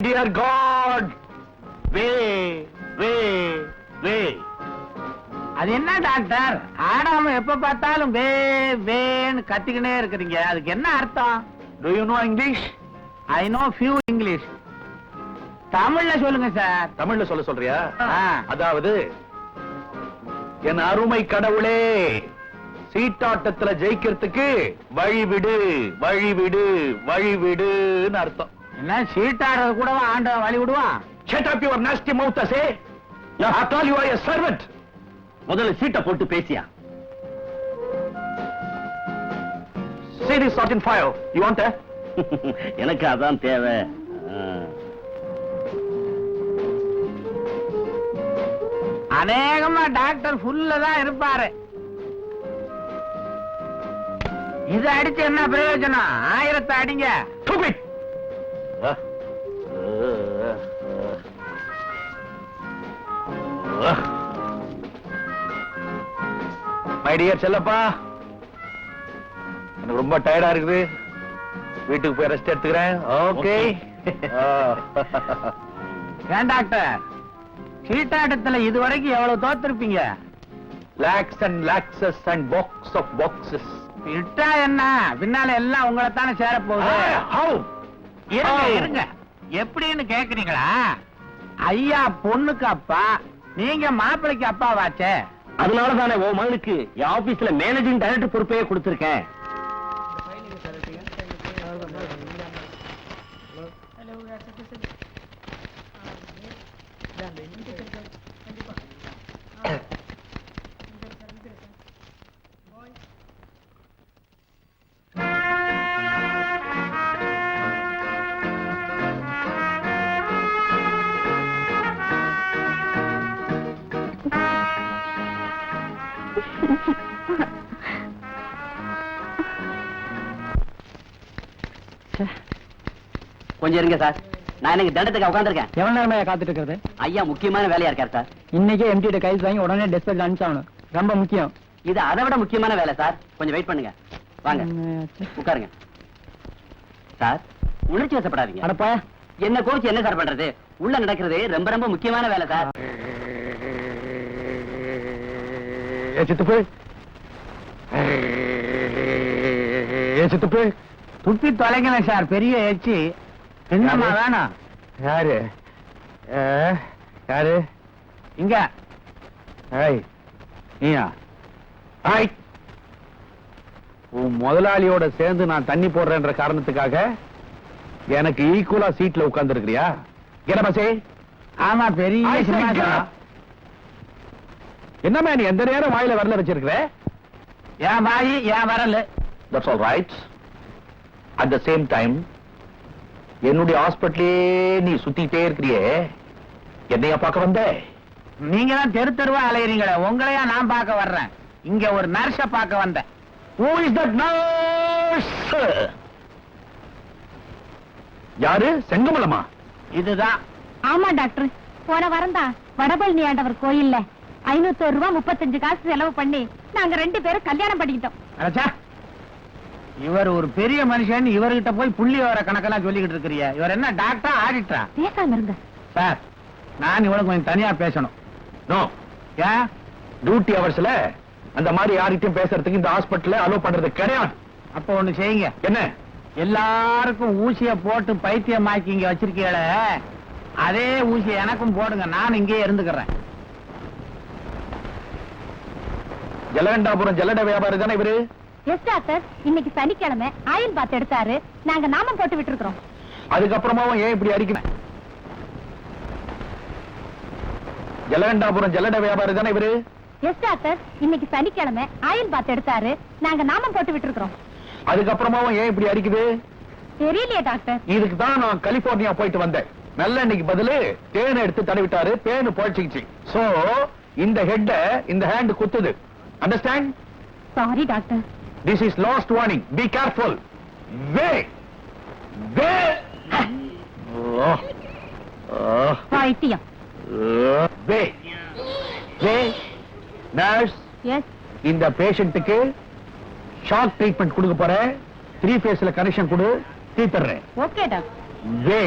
Dear God வே வே வே அது என்ன doctor? ஆடாம எப்ப பார்த்தாலும் வே வேன்னு கத்திக்கினே இருக்கிறீங்க. அதுக்கு என்ன அர்த்தம்? Do you know English I know few English தமிழ்ல சொல்லுங்க சார் தமிழ்ல சொல்ல சொல்றியா. அதாவது என் அருமை கடவுளே சீட்டாட்டத்துல ஜெயிக்கிறதுக்கு வழி விடு வழி விடு வழி விடுன்னு அர்த்தம். என்ன சீட்டாடுறது கூடவா ஆண்டவன் வழி விடுவான் Shut up your nasty mouth, say. After all, you are a servant. முதல்ல சீட்டை போட்டு பேசியா See this sort in fire. You want a? எனக்கு அதான் தேவை. அநேகமா டாக்டர் ஃபுல்ல தான் இருப்பாரு இது அடிச்சு என்ன பிரயோஜனம் ஆயிரத்தை அடிங்க மை டியர் செல்லப்பா எனக்கு ரொம்ப டயர்டா இருக்குது. வீட்டுக்கு போய் ரெஸ்ட் எடுத்துக்கிறேன். ஓகே ஏன் டாக்டர். சீட்டாட்டத்துல இது வரைக்கும் எவ்வளவு தோத்திருப்பீங்க? Lakhs and lakhses and box of boxes விட்டா என்ன? பின்னால எல்லாம் உங்களை தானே சேர போகுது. இருங்க. எப்படின்னு கேக்குறீங்களா? ஐயா பொண்ணுக்கு அப்பா நீங்க மாப்பிள்ளைக்கு அப்பா வாச்சே அதனால தானே உன் மகனுக்கு என் ஆபீஸ்ல மேனேஜிங் டைரக்டர் பொறுப்பையே கொடுத்திருக்கேன் கொஞ்சம் இருங்க சார். நான் எனக்கு தண்டத்துக்கு உட்காந்துருக்கேன் எவ்வளவு நேரமா காத்துட்டு இருக்கிறது? ஐயா முக்கியமான வேலையா இருக்கார் சார். இன்னைக்கே எம்டி கைஸ் வாங்கி உடனே டெஸ்பேச் அனுப்பிச்சாகணும். ரொம்ப முக்கியம். இது அதை விட முக்கியமான வேலை சார். கொஞ்சம் வெயிட் பண்ணுங்க. வாங்க. உட்காருங்க. சார் உணர்ச்சி வசப்படாதீங்க. அடப்பா என்ன கோச்சு என்ன சார் பண்றது? உள்ள நடக்கிறது ரொம்ப ரொம்ப முக்கியமான வேலை சார். சித்துப்பு. சித்துப்பு. துப்பி தொலைங்களேன் சார் பெரிய எச்சி என்னம்மா? வேணும்? யாரு? யாரு? இங்க. ஏய் நீயா? ஹாய் உன் முதலாளியோட சேர்ந்து நான் தண்ணி போடுறேன்ற காரணத்துக்காக எனக்கு ஈக்குவலா சீட்ல உட்கார்ந்து இருக்கிறியா என்ன பசே ஆமா பெரிய. என்னம்மா நீ எந்த நேரம் வாயில வரல வச்சிருக்கிற என் வாயி என் வரல. That's all right at the same time என்னுடைய ஹாஸ்பிட்டலே நீ சுத்திட்டே இருக்கிறியே. என்னையா பார்க்க வந்த? நீங்க தான் தெரு தெருவா அலையறீங்களே. உங்களையா நான் பார்க்க வர்றேன். இங்க ஒரு நர்ஸ பார்க்க வந்தேன். Who is that nurse? யாரு? செங்கமலமா? இதுதான். ஆமா டாக்டர். போன வாரம் தான் வடபழனி ஆண்டவர் கோயில்ல ஐநூத்தி ரூபாய் முப்பத்தஞ்சு காசு செலவு பண்ணி நாங்க ரெண்டு பேரும் கல்யாணம் பண்ணிக்கிட்டோம். இவர் ஒரு பெரிய மனுஷன் இவர்கிட்ட போய் புள்ளி வர கணக்கெல்லாம் சொல்லிக்கிட்டு இருக்கிறிய. இவர் என்ன டாக்டரா ஆடிட்டரா பேசாம இருங்க. சார் நான் இவனுக்கு கொஞ்சம் தனியா பேசணும். நோ ஏன்? டியூட்டி அவர்ஸ்ல அந்த மாதிரி யார்கிட்டயும் பேசுறதுக்கு இந்த ஹாஸ்பிட்டல்ல அலோ பண்றது கிடையாது. அப்ப ஒண்ணு செய்யுங்க. என்ன? எல்லாருக்கும் ஊசிய போட்டு பைத்தியமாக்கி இங்க வச்சிருக்கீங்களே. அதே ஊசிய எனக்கும் போடுங்க. நான் இங்கேயே இருந்துக்கிறேன். ஜலகண்டாபுரம் ஜல்லட வியாபாரி தானே இவரு? எஸ் டாக்டர் இன்னைக்கு சனிக்கிழமை ஆயில் பாத் எடுத்தாரு. நாங்க நாமம் போட்டு விட்டு இருக்கிறோம் அதுக்கப்புறமாவும் ஏன் இப்படி அடிக்கிறேன் ஜலகண்டாபுரம் ஜல்லட வியாபாரி தானே இவரு? எஸ் டாக்டர் இன்னைக்கு சனிக்கிழமை ஆயில் பாத் எடுத்தாரு. நாங்க நாமம் போட்டு விட்டு இருக்கிறோம் அதுக்கப்புறமாவும் ஏன் இப்படி அடிக்குது? தெரியலையே டாக்டர் இதுக்கு தான் நான் கலிபோர்னியா போயிட்டு வந்தேன். நல்ல இன்னைக்கு பதிலு தேனை எடுத்து தடவிட்டாரு. பேனு போயிடுச்சு சோ இந்த ஹெட்ட இந்த ஹேண்ட் குத்துது. Understand sorry doctor this is last warning be careful வே வே பைத்தியம் வே வே நர்ஸ் எஸ் இந்த பேஷண்ட்டுக்கு ஷாக் ட்ரீட்மெண்ட் கொடுக்க போறேன். த்ரீ ஃபேஸ்ல கனெக்ஷன் கொடு. தீத்துறேன் ஓகே டாக்டர் வே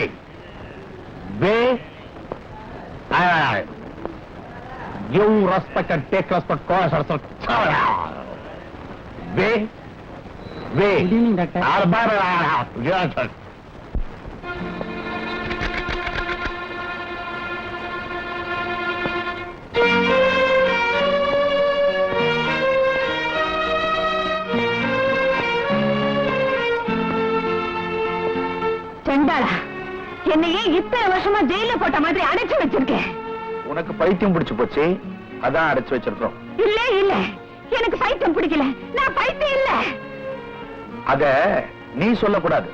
வே you respect and take respect cause வே வே குட் ஈவினிங் டாக்டர் Yes. செண்டாளா என்னையே இத்தனை வருஷமா ஜெயில போட்ட மாதிரி அடைச்சு வச்சிருக்கேன். உனக்கு பைத்தியம் பிடிச்சு போச்சு? அதான் அடைச்சு வச்சிருக்கோம் இல்ல இல்ல. எனக்கு பைத்தியம் பிடிக்கல. நான் பைத்தியம் இல்ல. அத நீ சொல்லக்கூடாது.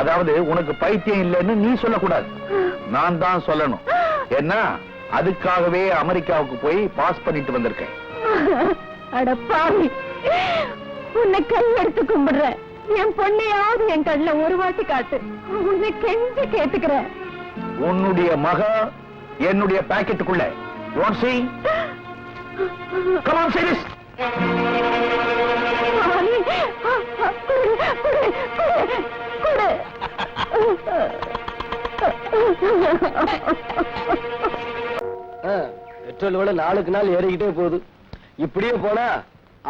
அதாவது உனக்கு பைத்தியம் இல்லைன்னு நீ சொல்லக்கூடாது. நான் தான் சொல்லணும். ஏன்னா அதுக்காகவே அமெரிக்காவுக்கு போய் பாஸ் பண்ணிட்டு வந்திருக்கேன். அட பாவி. உன்னை கை எடுத்து கும்பிடுறேன். என் பொண்ணையாவது என் கண்ணுல ஒரு வாட்டி காட்டு. உன்னை கெஞ்சி கேட்டுக்கிறேன். உன்னுடைய மக என்னுடைய பாக்கெட்டுக்குள்ள. குடு, குடு, குடு, குடு. பெட்ரோல் விலை நாளுக்கு நாள் ஏறிக்கிட்டே போகுது. இப்படியே போனா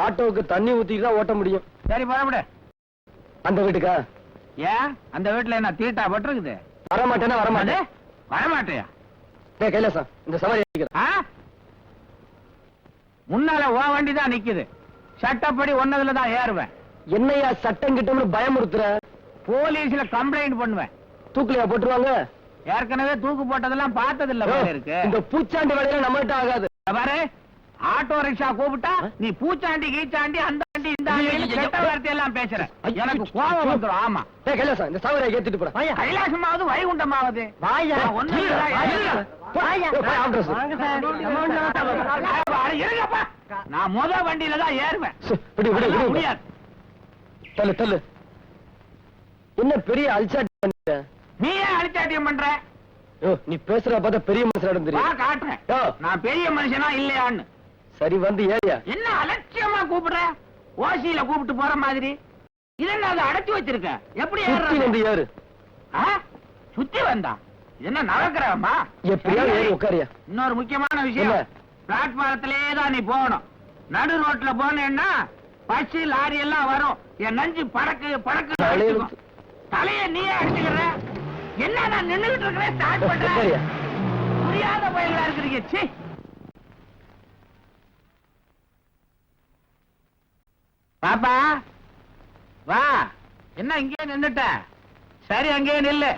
ஆட்டோவுக்கு தண்ணி ஊத்திட்டு தான் ஓட்ட முடியும். சரி புறப்படு அந்த வீட்டுக்கா? ஏன்? அந்த வீட்டுல என்ன தீட்டா பட்டிருக்குது? வர மாட்டேன்னா வர அது? மாட்டேன் வரமாட்டியா? டேய் கைலாசம் இந்த சவாரி? முன்னால ஓ வண்டி தான் நிக்குது. சட்டப்படி ஒன்னதுல தான் ஏறுவேன். என்னையா சட்டம் கிட்டம்னு பயமுறுத்துற போலீஸ்ல கம்ப்ளைண்ட் பண்ணுவேன். தூக்கலையா போட்டுருவாங்க? ஏற்கனவே தூக்கு போட்டதெல்லாம் பார்த்தது இல்ல போல இருக்கு. இந்த பூச்சாண்டி வேலையில நம்மகிட்ட ஆகாது. பாரு. ஆட்டோ ரிக்ஷா கூப்பிட்டா நீ பூச்சாண்டி கீச்சாண்டி அந்த வண்டி இந்த வண்டி கெட்ட வார்த்தை எல்லாம் பேசுற. எனக்கு கோபம் வந்துரும். ஆமா. டேய் கைலாசம் இந்த சவாரியை ஏத்திட்டு போறேன் கைலாசமாவது வைகுண்டமாவது. இல்ல, இல்ல. அட, இருங்கப்பா. நான் முத வண்டியில தான் ஏறுவேன். விடு விடு முடியாது. தள்ளு தள்ளு. என்ன பெரிய அல்சாட்டி பண்ணிட்ட? நீ ஏன் அடிச்சாட்டியம் பண்ற? யோ, நீ பேசுற பார்த்தா பெரிய மனுஷன் தெரியும். நான் பெரிய மனுஷனா இல்லையான்னு. சரி வந்து ஏரியா என்ன அலட்சியமா கூப்பிடுற? ஓசியில கூப்பிட்டு போற மாதிரி. இது என்ன அதை அடைச்சு வச்சிருக்க எப்படி சுத்தி? வந்து ஏறு. ஆ? சுத்தி வந்தா? என்ன நவக்கிரகமா எப்படியாவது ஏறி உட்காரியா. இன்னொரு முக்கியமான விஷயம்? பிளாட்பாரத்திலே தான் நீ போகணும். நடு ரோட்ல போனேன்னா பஸ் லாரி எல்லாம் வரும். என் நஞ்சு பறக்கு பறக்கு தலையை நீயே அடிச்சுக்கிற என்ன நான் நின்னுகிட்டு இருக்கிறேன் ஸ்டார்ட் பண்றேன் புரியாத பயிர்களா இருக்கிறீங்க. ச்சீ. பாப்பா வா. என்ன இங்கே நின்னுட்ட? சரி அங்கேயே நில்லு.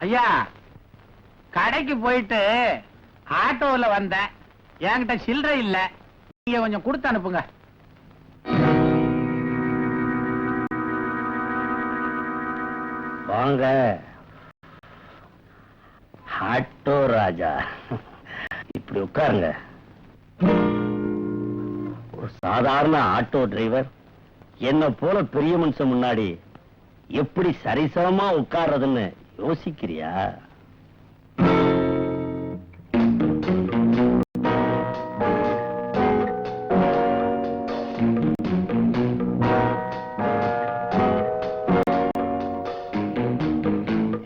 ஐயா கடைக்கு போயிட்டு ஆட்டோல வந்தேன். என்கிட்ட சில்லறை இல்ல. நீங்க கொஞ்சம் கொடுத்து அனுப்புங்க. வாங்க. ஆட்டோ ராஜா. இப்படி உட்காருங்க. ஒரு சாதாரண ஆட்டோ டிரைவர். என்ன போல பெரிய மனுஷன் முன்னாடி எப்படி சரிசமமா உட்கார்றதுன்னு யோசிக்கிறியா?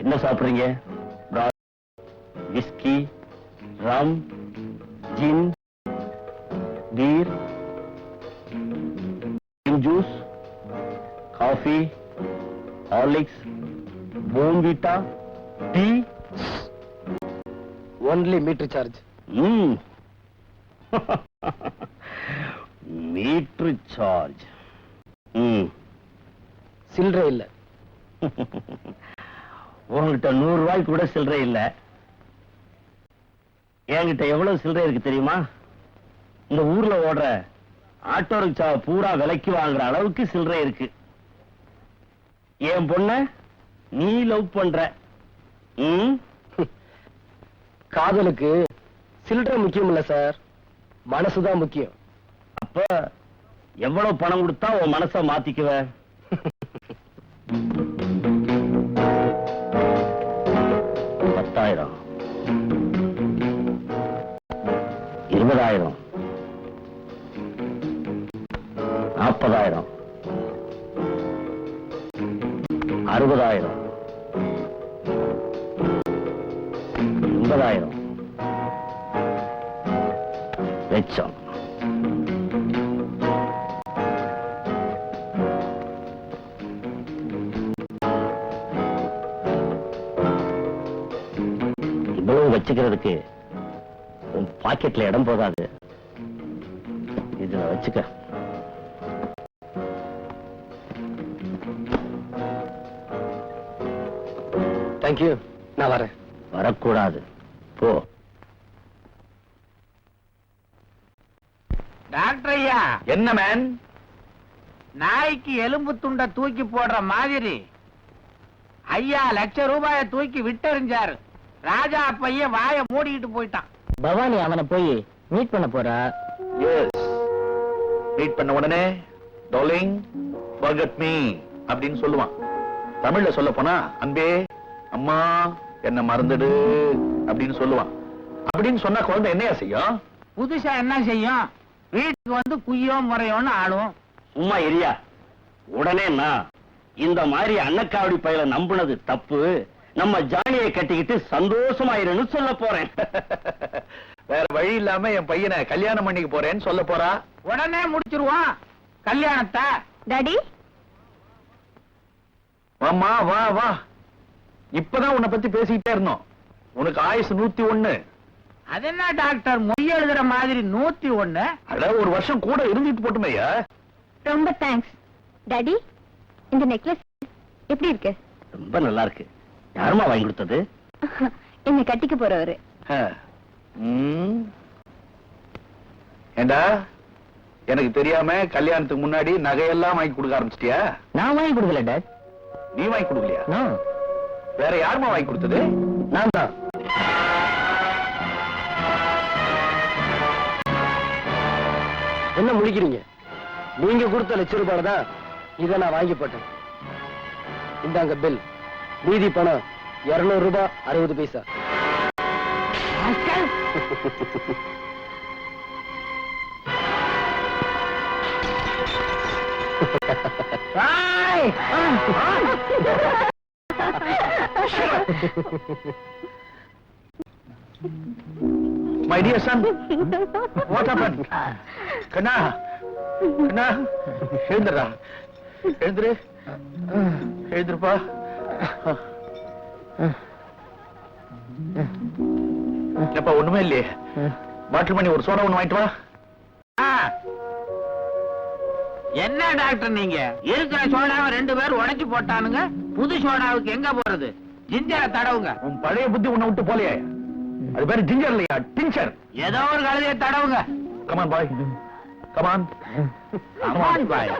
என்ன சாப்பிடுறீங்க? Whisky rum gin beer juice coffee Horlicks Bournvita tea only meter charge ம் மீட்ரு சார்ஜ் சில்லறை இல்ல. உங்ககிட்ட நூறு ரூபாய்க்கு கூட சில்லறை இல்ல. என்கிட்ட எவ்வளவு சில்லறை இருக்கு தெரியுமா? இந்த ஊர்ல ஓடுற ஆட்டோ ரிக்ஷா பூரா விலைக்கு வாங்குற அளவுக்கு சில்லறை இருக்கு. என் பொண்ண? நீ லவ் பண்ற. காதலுக்கு சில்லறை முக்கியம் இல்ல சார் மனசுதான் முக்கியம். அப்ப எவ்வளவு பணம் கொடுத்தா உன் மனச மாத்திக்குவ? பத்தாயிரம். இருபதாயிரம். முப்பதாயிரம். அறுபதாயிரம். எண்பதாயிரம். லட்சம். இவ்வளவு வச்சுக்கிறதுக்கு பாக்கெட்ல இடம் போதாது இதுல வச்சுக்க. தேங்க்யூ நான் வரேன். வரக்கூடாது. போ. டாக்டர் ஐயா. என்ன மேன் நாய்க்கு எலும்பு துண்டை தூக்கி போடுற மாதிரி. ஐயா லட்ச ரூபாய தூக்கி விட்டெறிஞ்சாரு. ராஜா பையன் வாய மூடிக்கிட்டு போயிட்டான். பவானி அவனை போய் மீட் பண்ண போறா? எஸ் மீட் பண்ண உடனே டார்லிங் forget மீ அப்படின்னு சொல்லுவான். தமிழ்ல சொல்ல போனா அன்பே அம்மா என்ன மறந்துடு அப்படின்னு சொல்லுவான். அப்படின்னு சொன்னா குழந்தை என்னையா செய்யும்? புதுசா என்ன செய்யும்? வீட்டுக்கு வந்து குய்யோ முறையோன்னு ஆளும் சும்மா எரியா. உடனே இந்த மாதிரி அன்னக்காவடி பயில நம்புனது தப்பு. நம்ம ஜானியை கட்டிக்கிட்டு சந்தோஷமாயிருன்னு சொல்ல போறேன். வேற வழி இல்லாம என் பையனை கல்யாணம் பண்ணிக்க போறேன்னு சொல்ல போறா. உடனே முடிச்சிருவோம். கல்யாணத்தை. டாடி வாம்மா வா வா. இப்பதான் உன்னை பத்தி பேசிக்கிட்டே இருந்தோம். உனக்கு ஆயுசு நூத்தி ஒண்ணு. அது என்ன டாக்டர்? மொய் எழுதுற மாதிரி நூத்தி ஒண்ணு? அட ஒரு வருஷம் கூட இருந்துட்டு போட்டுமையா ரொம்ப தேங்க்ஸ் டாடி இந்த நெக்லஸ் எப்படி இருக்கு? ரொம்ப நல்லா இருக்கு. யாருமா வாங்கி கொடுத்தது? என்ன கட்டிக்க போறவரு. ஏண்டா எனக்கு தெரியாம கல்யாணத்துக்கு முன்னாடி நகையெல்லாம் வாங்கி கொடுக்க ஆரம்பிச்சிட்டியா? நான் வாங்கி கொடுக்கல டாட் நீ வாங்கி கொடுக்கலையா? வேற யாரும்மா வாங்கி கொடுத்தது? நான் தான். என்ன முடிக்கிறீங்க? நீங்க கொடுத்த லட்ச ரூபாய் தான் இதை நான் வாங்கி போட்டேன். இந்தாங்க பில். மீதி பணம் இருநூறு ரூபாய் அறுபது பைசா. ஏய்! My dear son what happen கண்ணா கண்ணா எழுந்துடா எழுந்துரு எழுந்துருப்பா எப்பா ஒண்ணுமே இல்லையே பாட்டில் பண்ணி ஒரு சோடா ஒண்ணு வாங்கிட்டு வா ஆ. என்ன டாக்டர் நீங்க? இருக்கிற சோடாவை ரெண்டு பேரும் உடைச்சு போட்டானுங்க புது சோடாவுக்கு எங்க போறது? ஜிஞ்சரை தடவுங்க. உன் பழைய புத்தி உன்னை விட்டு போலையே. அது பேரு ஜிஞ்சர் இல்லையா? டிஞ்சர் ஏதோ ஒரு கழுதையை தடவுங்க. கமான் பாய் கமான் அம்மான் பாய்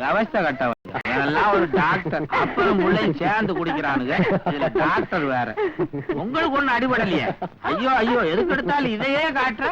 விவஸ்தை கட்டவன். இதெல்லாம் ஒரு டாக்டர் அப்புறம் பிள்ளையும் சேர்ந்து குடிக்கிறானுங்க. இதுல டாக்டர் வேற. உங்களுக்கு ஒண்ணு அடிபடலையே. ஐயோ ஐயோ எதுக்கு எடுத்தாலும் இதையே காட்டுற